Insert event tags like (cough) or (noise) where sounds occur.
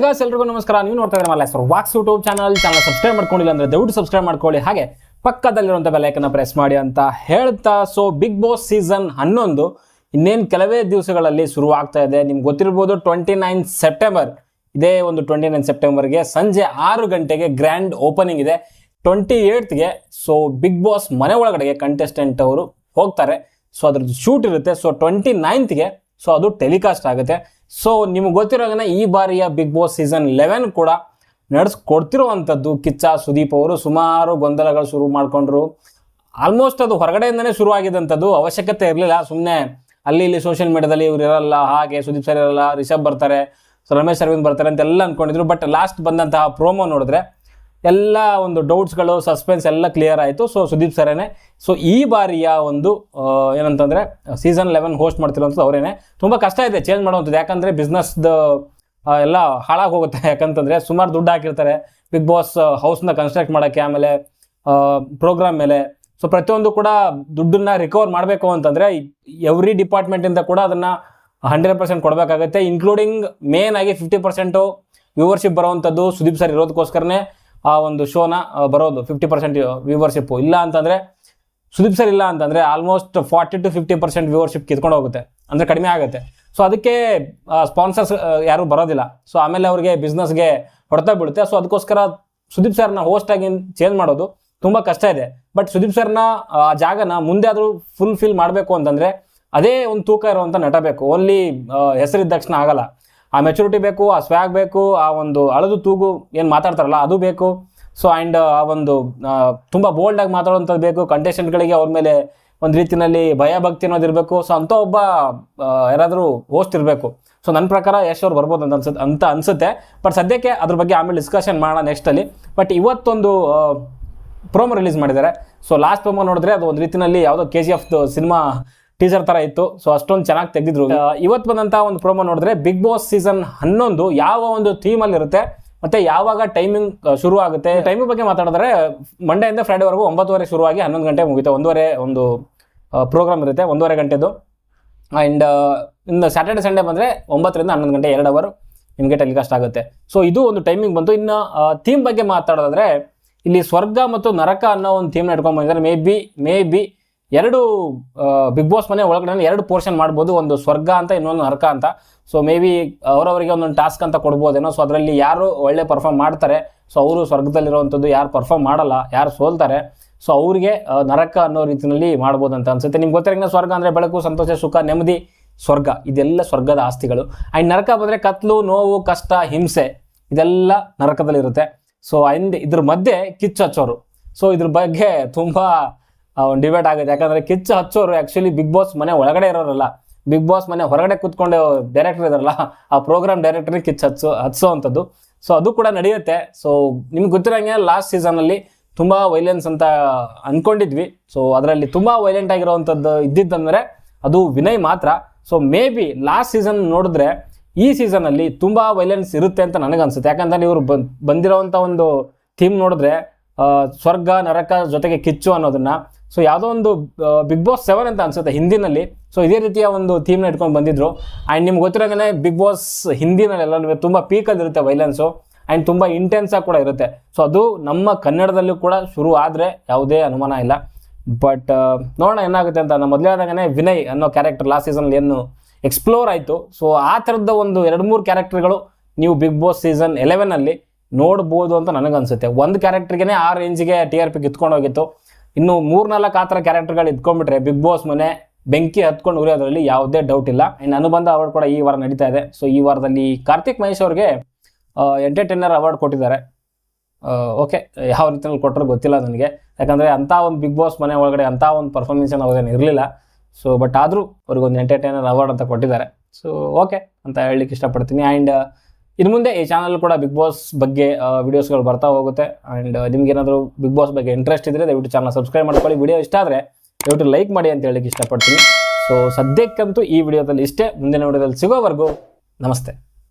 ಹೈಗಾಸ್ ಎಲ್ರಿಗೂ ನಮಸ್ಕಾರ. ನೀವು ನೋಡ್ತಾ ಇದ್ರೆ Malla sir walks YouTube channel channel subscribe ಮಾಡ್ಕೊಂಡಿಲ್ಲ ಅಂದ್ರೆ ದಯವಿಟ್ಟು ಸಬ್ಸ್ಕ್ರೈಬ್ ಮಾಡ್ಕೊಳ್ಳಿ. ಹಾಗೆ ಪಕ್ಕದಲ್ಲಿರುವಂಥ ಬೆಲೈಕನ್ನ ಪ್ರೆಸ್ ಮಾಡಿ ಅಂತ ಹೇಳ್ತಾ. ಸೊ ಬಿಗ್ ಬಾಸ್ ಸೀಸನ್ ಹನ್ನೊಂದು. ಇನ್ನೇನು ಕೆಲವೇ ದಿವಸಗಳಲ್ಲಿ ಶುರು ಆಗ್ತಾ ಇದೆ. ನಿಮ್ಗೆ ಗೊತ್ತಿರ್ಬೋದು ಟ್ವೆಂಟಿ ನೈನ್ ಸೆಪ್ಟೆಂಬರ್ ಇದೇ ಒಂದು ಟ್ವೆಂಟಿ ನೈನ್ ಸೆಪ್ಟೆಂಬರ್ಗೆ ಸಂಜೆ ಆರು ಗಂಟೆಗೆ ಗ್ರ್ಯಾಂಡ್ ಓಪನಿಂಗ್ ಇದೆ. ಟ್ವೆಂಟಿ ಏಯ್ತ್ಗೆ ಸೊ ಬಿಗ್ ಬಾಸ್ ಮನೆ ಒಳಗಡೆಗೆ ಕಂಟೆಸ್ಟೆಂಟ್ ಅವರು ಹೋಗ್ತಾರೆ. ಸೊ ಅದ್ರದ್ದು ಶೂಟ್ ಇರುತ್ತೆ. ಸೊ ಟ್ವೆಂಟಿ ನೈನ್ತ್ಗೆ ಸೊ ಅದು ಟೆಲಿಕಾಸ್ಟ್ ಆಗುತ್ತೆ. ಸೊ ನಿಮ್ಗೆ ಗೊತ್ತಿರೋಂಗೆ ಈ ಬಾರಿಯ ಬಿಗ್ ಬಾಸ್ ಸೀಸನ್ ಲೆವೆನ್ ಕೂಡ ನಡೆಸ್ಕೊಡ್ತಿರುವಂಥದ್ದು ಕಿಚ್ಚ ಸುದೀಪ್ ಅವರು. ಸುಮಾರು ಗೊಂದಲಗಳು ಶುರು ಮಾಡಿಕೊಂಡ್ರು. ಆಲ್ಮೋಸ್ಟ್ ಅದು ಹೊರಗಡೆಯಿಂದನೇ ಶುರು ಆಗಿದ್ದಂಥದ್ದು ಅವಶ್ಯಕತೆ ಇರಲಿಲ್ಲ. ಸುಮ್ಮನೆ ಅಲ್ಲಿ ಇಲ್ಲಿ ಸೋಷಿಯಲ್ ಮೀಡಿಯಾದಲ್ಲಿ ಇವ್ರು ಇರಲ್ಲ, ಹಾಗೆ ಸುದೀಪ್ ಸರ್ ಇರಲ್ಲ, ರಿಷಬ್ ಬರ್ತಾರೆ, ರಮೇಶ್ ಅರವಿಂದ್ ಬರ್ತಾರೆ ಅಂತೆಲ್ಲ ಅಂದ್ಕೊಂಡಿದ್ರು ಬಟ್ ಲಾಸ್ಟ್ ಬಂದಂತಹ ಪ್ರೋಮೋ ನೋಡಿದ್ರೆ ಎಲ್ಲ ಒಂದು ಡೌಟ್ಸ್ಗಳು ಸಸ್ಪೆನ್ಸ್ ಎಲ್ಲ ಕ್ಲಿಯರ್ ಆಯಿತು. ಸೊ ಸುದೀಪ್ ಸರೇನೆ ಸೊ ಈ ಬಾರಿಯ ಒಂದು ಏನಂತಂದರೆ ಸೀಸನ್ ಲೆವೆನ್ ಹೋಸ್ಟ್ ಮಾಡ್ತಿರೋಂಥದ್ದು ಅವರೇನೆ. ತುಂಬ ಕಷ್ಟ ಇದೆ ಚೇಂಜ್ ಮಾಡುವಂಥದ್ದು. ಯಾಕಂದರೆ ಬಿಸ್ನೆಸ್ದು ಎಲ್ಲ ಹಾಳಾಗಿ ಹೋಗುತ್ತೆ. (laughs) ಯಾಕಂತಂದರೆ ಸುಮಾರು ದುಡ್ಡು ಹಾಕಿರ್ತಾರೆ. ಬಿಗ್ ಬಾಸ್ ಹೌಸ್ನ ಕನ್ಸ್ಟ್ರಕ್ಟ್ ಮಾಡೋಕ್ಕೆ ಆಮೇಲೆ ಪ್ರೋಗ್ರಾಮ್ ಮೇಲೆ. ಸೊ ಪ್ರತಿಯೊಂದು ಕೂಡ ದುಡ್ಡನ್ನ ರಿಕವರ್ ಮಾಡಬೇಕು ಅಂತಂದರೆ ಎವ್ರಿ ಡಿಪಾರ್ಟ್ಮೆಂಟಿಂದ ಕೂಡ ಅದನ್ನು ಹಂಡ್ರೆಡ್ ಪರ್ಸೆಂಟ್ ಕೊಡಬೇಕಾಗುತ್ತೆ ಇನ್ಕ್ಲೂಡಿಂಗ್ ಮೇನ್ ಆಗಿ ಫಿಫ್ಟಿ ಪರ್ಸೆಂಟು ವ್ಯೂವರ್ಶಿಪ್ ಬರೋವಂಥದ್ದು ಸುದೀಪ್ ಸರ್ ಇರೋದಕ್ಕೋಸ್ಕರನೇ. ಆ ಒಂದು ಶೋನ ಬರೋದು ಫಿಫ್ಟಿ ಪರ್ಸೆಂಟ್ ವ್ಯೂವರ್ಶಿಪ್ಪು ಇಲ್ಲ ಅಂತಂದರೆ, ಸುದೀಪ್ ಸರ್ ಇಲ್ಲ ಅಂತಂದರೆ almost forty to fifty percent viewership ಕಿತ್ಕೊಂಡು ಹೋಗುತ್ತೆ. ಅಂದರೆ ಕಡಿಮೆ ಆಗುತ್ತೆ. ಸೊ ಅದಕ್ಕೆ ಸ್ಪಾನ್ಸರ್ಸ್ ಯಾರು ಬರೋದಿಲ್ಲ. ಸೊ ಆಮೇಲೆ ಅವ್ರಿಗೆ ಬಿಸ್ನೆಸ್ಗೆ ಹೊಡೆತ ಬೀಳುತ್ತೆ. ಸೊ ಅದಕ್ಕೋಸ್ಕರ ಸುದೀಪ್ ಸರ್ನ ಹೋಸ್ಟ್ ಆಗಿ ಚೇಂಜ್ ಮಾಡೋದು ತುಂಬ ಕಷ್ಟ ಇದೆ. ಬಟ್ ಸುದೀಪ್ ಸರ್ನ ಆ, ಜಾಗನ ಮುಂದೆ ಆದರೂ ಫುಲ್ ಫಿಲ್ ಮಾಡಬೇಕು ಅಂತಂದರೆ, ಅದೇ ಒಂದು ತೂಕ ಇರುವಂಥ ನಟ ಬೇಕು. ಓನ್ಲಿ ಹೆಸರಿದ್ದ ತಕ್ಷಣ ಆಗಲ್ಲ. ಆ ಮೆಚುರಿಟಿ ಬೇಕು, ಆ ಸ್ವ್ಯಾಗ್ ಬೇಕು, ಆ ಒಂದು ಅಳದು ತೂಗು ಏನು ಮಾತಾಡ್ತಾರಲ್ಲ ಅದು ಬೇಕು. ಸೊ ಆ್ಯಂಡ್ ಆ ಒಂದು ತುಂಬ ಬೋಲ್ಡಾಗಿ ಮಾತಾಡುವಂಥದ್ದು ಬೇಕು. ಕಂಟೆಸ್ಟೆಂಟ್ಗಳಿಗೆ ಅವ್ರ ಮೇಲೆ ಒಂದು ರೀತಿಯಲ್ಲಿ ಭಯ ಭಕ್ತಿ ಅನ್ನೋದು ಇರಬೇಕು. ಸೊ ಅಂಥ ಒಬ್ಬ ಯಾರಾದರೂ ಹೋಸ್ಟ್ ಇರಬೇಕು. ಸೊ ನನ್ನ ಪ್ರಕಾರ ಯಶ್ ಅವ್ರು ಬರ್ಬೋದು ಅಂತ ಅನ್ಸುತ್ತೆ ಅಂತ ಅನ್ಸುತ್ತೆ. ಬಟ್ ಸದ್ಯಕ್ಕೆ ಅದ್ರ ಬಗ್ಗೆ ಆಮೇಲೆ ಡಿಸ್ಕಷನ್ ಮಾಡೋಣ ನೆಕ್ಸ್ಟಲ್ಲಿ ಬಟ್ ಇವತ್ತೊಂದು ಪ್ರೋಮೋ ರಿಲೀಸ್ ಮಾಡಿದ್ದಾರೆ. ಸೊ ಲಾಸ್ಟ್ ಪ್ರೋಮೋ ನೋಡಿದ್ರೆ ಅದು ಒಂದು ರೀತಿಯಲ್ಲಿ ಯಾವುದೋ ಕೆ ಜಿ ಎಫ್ದು ಸಿನಿಮಾ ಟೀಸರ್ ತರ ಇತ್ತು. ಸೊ ಅಷ್ಟೊಂದು ಚೆನ್ನಾಗಿ ತೆಗೆದಿದ್ರು. ಇವತ್ತು ಬಂದಂತ ಒಂದು ಪ್ರೋಮೋ ನೋಡಿದ್ರೆ ಬಿಗ್ ಬಾಸ್ ಸೀಸನ್ ಹನ್ನೊಂದು ಯಾವ ಒಂದು ಥೀಮ್ ಅಲ್ಲಿ ಇರುತ್ತೆ, ಮತ್ತೆ ಯಾವಾಗ ಟೈಮಿಂಗ್ ಶುರು ಆಗುತ್ತೆ. ಟೈಮಿಂಗ್ ಬಗ್ಗೆ ಮಾತಾಡಿದ್ರೆ ಮಂಡೆಯಿಂದ ಫ್ರೈಡೆವರೆಗೂ ಒಂಬತ್ತುವರೆ ಶುರುವಾಗಿ ಹನ್ನೊಂದು ಗಂಟೆ ಮುಗಿತೆ ಒಂದೂವರೆ ಒಂದು ಪ್ರೋಗ್ರಾಮ್ ಇರುತ್ತೆ, ಒಂದೂವರೆ ಗಂಟೆದು. ಆ್ಯಂಡ್ ಇನ್ನು ಸ್ಯಾಟರ್ಡೆ ಸಂಡೇ ಬಂದರೆ ಒಂಬತ್ತರಿಂದ ಹನ್ನೊಂದು ಗಂಟೆ, ಎರಡು ಅವರು ನಿಮಗೆ ಟೆಲಿಕಾಸ್ಟ್ ಆಗುತ್ತೆ. ಸೊ ಇದು ಒಂದು ಟೈಮಿಂಗ್ ಬಂತು. ಇನ್ನು ಥೀಮ್ ಬಗ್ಗೆ ಮಾತಾಡೋದಾದ್ರೆ, ಇಲ್ಲಿ ಸ್ವರ್ಗ ಮತ್ತು ನರಕ ಅನ್ನೋ ಒಂದು ಥೀಮ್ನ ಇಟ್ಕೊಂಡು ಬಂದಿದ್ದಾರೆ. ಮೇ ಬಿ ಮೇ ಬಿ ಎರಡು ಬಿಗ್ ಬಾಸ್ ಮನೆ ಒಳಗಡೆ ಎರಡು ಪೋರ್ಷನ್ ಮಾಡ್ಬೋದು. ಒಂದು ಸ್ವರ್ಗ ಅಂತ, ಇನ್ನೊಂದು ನರಕ ಅಂತ. ಸೊ ಮೇ ಬಿ ಅವರವರಿಗೆ ಒಂದೊಂದು ಟಾಸ್ಕ್ ಅಂತ ಕೊಡ್ಬೋದೇನೋ. ಸೊ ಅದರಲ್ಲಿ ಯಾರು ಒಳ್ಳೆ ಪರ್ಫಾರ್ಮ್ ಮಾಡ್ತಾರೆ ಸೊ ಅವರು ಸ್ವರ್ಗದಲ್ಲಿರುವಂಥದ್ದು ಯಾರು ಪರ್ಫಾರ್ಮ್ ಮಾಡಲ್ಲ, ಯಾರು ಸೋಲ್ತಾರೆ ಸೊ ಅವರಿಗೆ ನರಕ ಅನ್ನೋ ರೀತಿಯಲ್ಲಿ ಮಾಡ್ಬೋದು ಅಂತ ಅನ್ಸುತ್ತೆ. ನಿಮ್ಗೆ ಗೊತ್ತಿರಂಗೆ ಸ್ವರ್ಗ ಅಂದರೆ ಬೆಳಕು, ಸಂತೋಷ, ಸುಖ, ನೆಮ್ಮದಿ, ಸ್ವರ್ಗ. ಇದೆಲ್ಲ ಸ್ವರ್ಗದ ಆಸ್ತಿಗಳು. ಆ್ಯಂಡ್ ನರಕ ಬಂದರೆ ಕತ್ಲು, ನೋವು, ಕಷ್ಟ, ಹಿಂಸೆ, ಇದೆಲ್ಲ ನರಕದಲ್ಲಿರುತ್ತೆ. ಸೊ ಅಂಡ್ ಇದ್ರ ಮಧ್ಯೆ ಕಿಚ್ಚು ಹಚ್ಚೋರು. ಸೊ ಇದ್ರ ಬಗ್ಗೆ ತುಂಬ ಒಂದು ಡಿಬೇಟ್ ಆಗುತ್ತೆ. ಯಾಕಂದರೆ ಕಿಚ್ಚು ಹಚ್ಚೋರು ಆ್ಯಕ್ಚುಲಿ ಬಿಗ್ ಬಾಸ್ ಮನೆ ಒಳಗಡೆ ಇರೋರಲ್ಲ. ಬಿಗ್ ಬಾಸ್ ಮನೆ ಹೊರಗಡೆ ಕೂತ್ಕೊಂಡು ಡೈರೆಕ್ಟರ್ ಇದಾರಲ್ಲ, ಆ ಪ್ರೋಗ್ರಾಮ್ ಡೈರೆಕ್ಟ್ರಿಗೆ ಕಿಚ್ಚು ಹಚ್ಚು ಹಚ್ಚೋ ಅಂಥದ್ದು ಸೊ ಅದು ಕೂಡ ನಡೆಯುತ್ತೆ. ಸೊ ನಿಮ್ಗೆ ಗೊತ್ತಿರೋಂಗೆ ಲಾಸ್ಟ್ ಸೀಸನಲ್ಲಿ ತುಂಬ ವೈಲೆನ್ಸ್ ಅಂತ ಅಂದ್ಕೊಂಡಿದ್ವಿ ಸೊ ಅದರಲ್ಲಿ ತುಂಬ ವೈಲೆಂಟ್ ಆಗಿರೋವಂಥದ್ದು ಇದ್ದಿದ್ದಂದರೆ ಅದು ವಿನಯ್ ಮಾತ್ರ. So maybe last season ನೋಡಿದ್ರೆ ಈ ಸೀಸನಲ್ಲಿ ತುಂಬ ವೈಲೆನ್ಸ್ ಇರುತ್ತೆ ಅಂತ ನನಗನ್ಸುತ್ತೆ. ಯಾಕಂದರೆ ಇವರು ಬಂದ್ ಬಂದಿರೋವಂಥ ಒಂದು ಥೀಮ್ ನೋಡಿದ್ರೆ ಸ್ವರ್ಗ, ನರಕ ಜೊತೆಗೆ ಕಿಚ್ಚು ಅನ್ನೋದನ್ನ ಸೊ ಯಾವುದೋ ಒಂದು ಬಿಗ್ ಬಾಸ್ ಸೆವೆನ್ ಅಂತ ಅನ್ಸುತ್ತೆ ಹಿಂದಿನಲ್ಲಿ. ಸೊ ಇದೇ ರೀತಿಯ ಒಂದು ಥೀಮ್ನ ಇಟ್ಕೊಂಡು ಬಂದಿದ್ರು. ಆ್ಯಂಡ್ ನಿಮ್ಗೆ ಗೊತ್ತಿರೋಂಗೆ ಬಿಗ್ ಬಾಸ್ ಹಿಂದಿನಲ್ಲೆಲ್ಲ ತುಂಬ ಪೀಕಲ್ಲಿರುತ್ತೆ ವೈಲೆನ್ಸು ಆ್ಯಂಡ್ ತುಂಬ ಇಂಟೆನ್ಸಾಗಿ ಕೂಡ ಇರುತ್ತೆ. ಸೊ ಅದು ನಮ್ಮ ಕನ್ನಡದಲ್ಲೂ ಕೂಡ ಶುರು ಆದರೆ ಯಾವುದೇ ಅನುಮಾನ ಇಲ್ಲ. ಬಟ್ ನೋಡೋಣ ಏನಾಗುತ್ತೆ ಅಂತ. ನಾನು ಮೊದಲೇ ಆದಾಗನೇ ವಿನಯ್ ಅನ್ನೋ ಕ್ಯಾರೆಕ್ಟರ್ ಲಾಸ್ಟ್ ಸೀಸನ್ ಏನು ಎಕ್ಸ್ಪ್ಲೋರ್ ಆಯಿತು. ಸೊ ಆ ಥರದ ಒಂದು ಎರಡು ಮೂರು ಕ್ಯಾರೆಕ್ಟರ್ಗಳು ನೀವು ಬಿಗ್ ಬಾಸ್ ಸೀಸನ್ ಎಲೆವೆನಲ್ಲಿ ನೋಡ್ಬೋದು ಅಂತ ನನಗನ್ಸುತ್ತೆ. ಒಂದು ಕ್ಯಾರೆಕ್ಟರ್ಗೆ ಆ ರೇಂಜಿಗೆ ಟಿ ಆರ್ ಪಿ ಕಿತ್ಕೊಂಡು ಹೋಗಿತ್ತು. ಇನ್ನು ಮೂರ್ನಾಲ್ಕು ಆ ಥರ ಕ್ಯಾರೆಕ್ಟರ್ಗಳು ಇದ್ಕೊಂಡ್ಬಿಟ್ರೆ ಬಿಗ್ ಬಾಸ್ ಮನೆ ಬೆಂಕಿ ಹತ್ಕೊಂಡು ಉರಿಯೋದ್ರಲ್ಲಿ ಯಾವುದೇ ಡೌಟ್ ಇಲ್ಲ. ಇನ್ನು ಅನುಬಂಧ ಅವಾರ್ಡ್ ಕೂಡ ಈ ವಾರ ನಡೀತಾ ಇದೆ. ಸೊ ಈ ವಾರದಲ್ಲಿ ಕಾರ್ತಿಕ್ ಮಹೇಶ್ ಅವ್ರಿಗೆ ಎಂಟರ್ಟೈನರ್ ಅವಾರ್ಡ್ ಕೊಟ್ಟಿದ್ದಾರೆ. ಓಕೆ ಯಾವ ರೀತಿಯಲ್ಲಿ ಕೊಟ್ಟರು ಗೊತ್ತಿಲ್ಲ ನನಗೆ. ಯಾಕಂದರೆ ಅಂಥ ಒಂದು ಬಿಗ್ ಬಾಸ್ ಮನೆ ಒಳಗಡೆ ಅಂಥ ಒಂದು ಪರ್ಫಾರ್ಮೆನ್ಸ್ ಅವಾಗೇನು ಇರಲಿಲ್ಲ. ಸೊ ಬಟ್ ಆದರೂ ಅವ್ರಿಗೊಂದು ಎಂಟರ್ಟೈನರ್ ಅವಾರ್ಡ್ ಅಂತ ಕೊಟ್ಟಿದ್ದಾರೆ. ಸೊ ಓಕೆ ಅಂತ ಹೇಳಲಿಕ್ಕೆ ಇಷ್ಟಪಡ್ತೀನಿ. ಆ್ಯಂಡ್ ಇನ್ನು ಮುಂದೆ ಈ ಚಾನಲ್ ಕೂಡ ಬಿಗ್ ಬಾಸ್ ಬಗ್ಗೆ ವಿಡಿಯೋಸ್ಗಳು ಬರ್ತಾ ಹೋಗುತ್ತೆ. ಆ್ಯಂಡ್ ನಿಮ್ಗೇನಾದರೂ ಬಿಗ್ ಬಾಸ್ ಬಗ್ಗೆ ಇಂಟ್ರೆಸ್ಟ್ ಇದ್ದರೆ ದಯವಿಟ್ಟು ಚಾನಲ್ ಸಬ್ಸ್ಕ್ರೈಬ್ ಮಾಡ್ಕೊಳ್ಳಿ. ವಿಡಿಯೋ ಇಷ್ಟ ಆದರೆ ದಯವಿಟ್ಟು ಲೈಕ್ ಮಾಡಿ ಅಂತ ಹೇಳಲಿಕ್ಕೆ ಇಷ್ಟಪಡ್ತೀನಿ. ಸೊ ಸದ್ಯಕ್ಕಂತೂ ಈ ವಿಡಿಯೋದಲ್ಲಿ ಇಷ್ಟೇ. ಮುಂದಿನ ವಿಡಿಯೋದಲ್ಲಿ ಸಿಗೋವರೆಗೂ ನಮಸ್ತೆ.